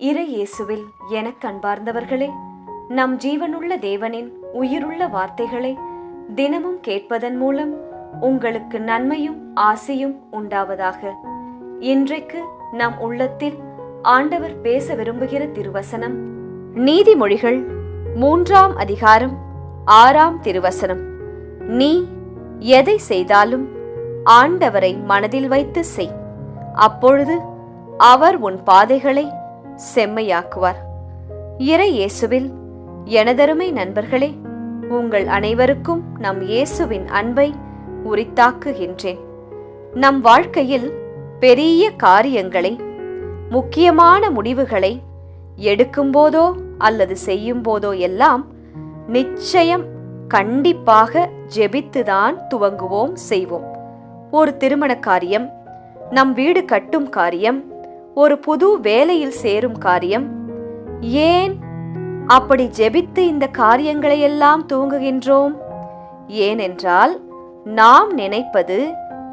இறை இயேசுவில் எனக் கண்பார்ந்தவர்களே நம் ஜீவனுள்ள தேவனின் உயிருள்ள வார்த்தைகளை தினமும் கேட்பதன் மூலம் உங்களுக்கு நன்மையும் ஆசையும் உண்டாவதாக. இன்றைக்கு நம் உள்ளத்தில் ஆண்டவர் பேச விரும்புகிற திருவசனம் நீதிமொழிகள் மூன்றாம் அதிகாரம் ஆறாம் திருவசனம். நீ எதை செய்தாலும் ஆண்டவரை மனதில் வைத்து செய். அப்பொழுது அவர் உன் பாதைகளை செம்மையாக்குவார். இறை இயேசுவில் எனதருமை நண்பர்களே உங்கள் அனைவருக்கும் நம் இயேசுவின் அன்பை உரித்தாக்குகின்றேன். நம் வாழ்க்கையில் பெரிய காரியங்களை முக்கியமான முடிவுகளை எடுக்கும்போதோ அல்லது செய்யும்போதோ எல்லாம் நிச்சயம் கண்டிப்பாக ஜெபித்துதான் துவங்குவோம் செய்வோம். ஒரு திருமண காரியம் நம் வீடு கட்டும் காரியம் ஒரு புது வேலையில் சேரும் காரியம். ஏன் அப்படி ஜெபித்து இந்த காரியங்களை எல்லாம் துவங்குகின்றோம்? ஏனென்றால் நாம் நினைப்பது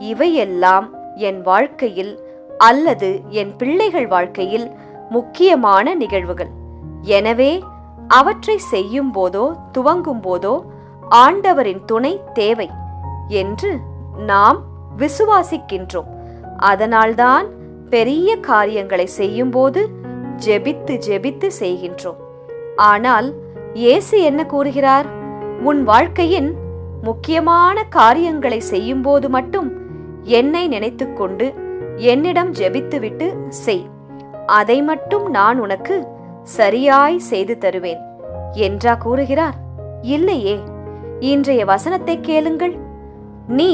இவையெல்லாம் என் வாழ்க்கையில் அல்லது என் பிள்ளைகள் வாழ்க்கையில் முக்கியமான நிகழ்வுகள். எனவே அவற்றை செய்யும் போதோ துவங்கும் போதோ ஆண்டவரின் துணை தேவை என்று நாம் விசுவாசிக்கின்றோம். அதனால்தான் பெரிய காரியங்களை செய்யும்போது ஜெபித்து ஜெபித்து செய்கின்றோம். ஆனால் இயேசு என்ன கூறுகிறார்? உன் வாழ்க்கையின் முக்கியமான காரியங்களை செய்யும்போது மட்டும் என்னை நினைத்துக்கொண்டு என்னிடம் ஜெபித்துவிட்டு செய். அதை மட்டும் நான் உனக்கு சரியாய் செய்து தருவேன் என்றா கூறுகிறார். இல்லையே இன்றைய வசனத்தை கேளுங்கள். நீ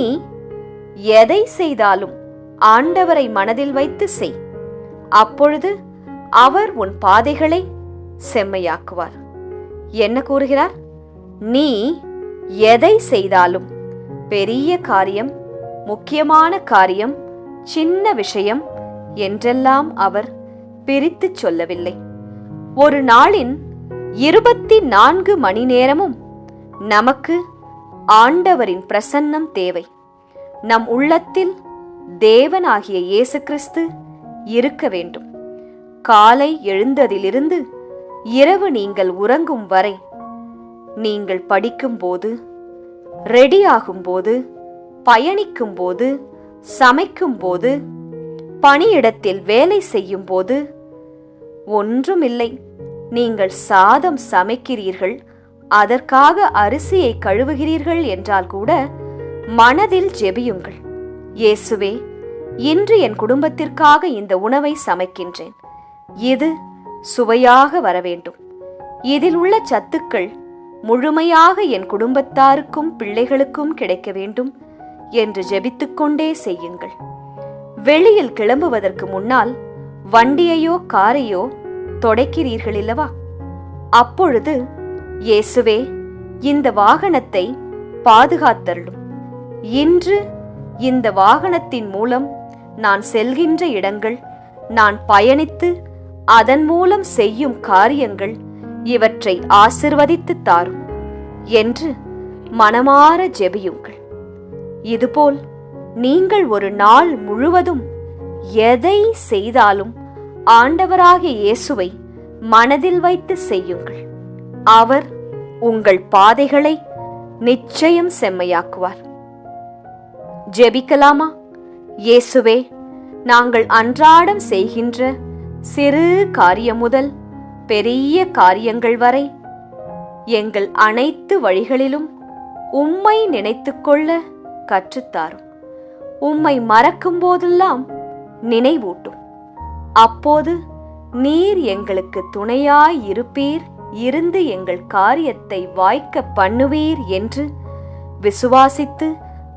எதை செய்தாலும் ஆண்டவரை மனதில் வைத்து செய். அப்பொழுது அவர் உன் பாதைகளை செம்மையாக்குவார். என்ன கூறுகிறார்? நீ எதை செய்தாலும் பெரிய காரியம் முக்கியமான காரியம் சின்ன விஷயம் என்றெல்லாம் அவர் பிரித்துச் சொல்லவில்லை. ஒரு நாளின் இருபத்தி நான்கு மணி நேரமும் நமக்கு ஆண்டவரின் பிரசன்னம் தேவை. நம் உள்ளத்தில் தேவனாகிய இயேசு கிறிஸ்து இருக்க வேண்டும். காலை எழுந்ததிலிருந்து இரவு நீங்கள் உறங்கும் வரை நீங்கள் படிக்கும்போது ரெடியாகும்போது பயணிக்கும்போது சமைக்கும்போது பணியிடத்தில் வேலை செய்யும்போது ஒன்றுமில்லை. நீங்கள் சாதம் சமைக்கிறீர்கள் அதற்காக அரிசியை கழுவுகிறீர்கள் என்றால் கூட மனதில் ஜெபியுங்கள். இயேசுவே இன்று என் குடும்பத்திற்காக இந்த உணவை சமைக்கின்றேன். இது சுவையாக வர வேண்டும் இதில் உள்ள சத்துக்கள் முழுமையாக என் குடும்பத்தாருக்கும் பிள்ளைகளுக்கும் கிடைக்க வேண்டும் என்று ஜெபித்துக்கொண்டே செய்யுங்கள். வெளியில் கிளம்புவதற்கு முன்னால் வண்டியையோ காரையோ தொடைக்கிறீர்கள் இல்லவா? அப்பொழுது இயேசுவே இந்த வாகனத்தை பாதுகாத்தருளும். இன்று இந்த வாகனத்தின் மூலம் நான் செல்கின்ற இடங்கள் நான் பயணித்து அதன் மூலம் செய்யும் காரியங்கள் இவற்றை ஆசிர்வதித்து தாரும் என்று மனமாற ஜெபியுங்கள். இதுபோல் நீங்கள் ஒரு நாள் முழுவதும் எதை செய்தாலும் ஆண்டவராகிய இயேசுவை மனதில் வைத்து செய்யுங்கள். அவர் உங்கள் பாதைகளை நிச்சயம் செம்மையாக்குவார். ஜெபிக்கலாமா? இயேசுவே நாங்கள் அன்றாடம் செய்கின்ற சிறு காரியம் முதல் பெரிய காரியங்கள் வரை எங்கள் அனைத்து வழிகளிலும் உம்மை நினைத்துக்கொள்ள கற்றுத்தாரும். உம்மை மறக்கும் போதெல்லாம் நினைவூட்டும். அப்போது நீர் எங்களுக்கு துணையாய் இருப்பீர் இருந்து எங்கள் காரியத்தை வாய்க்க பண்ணுவீர் என்று விசுவாசித்து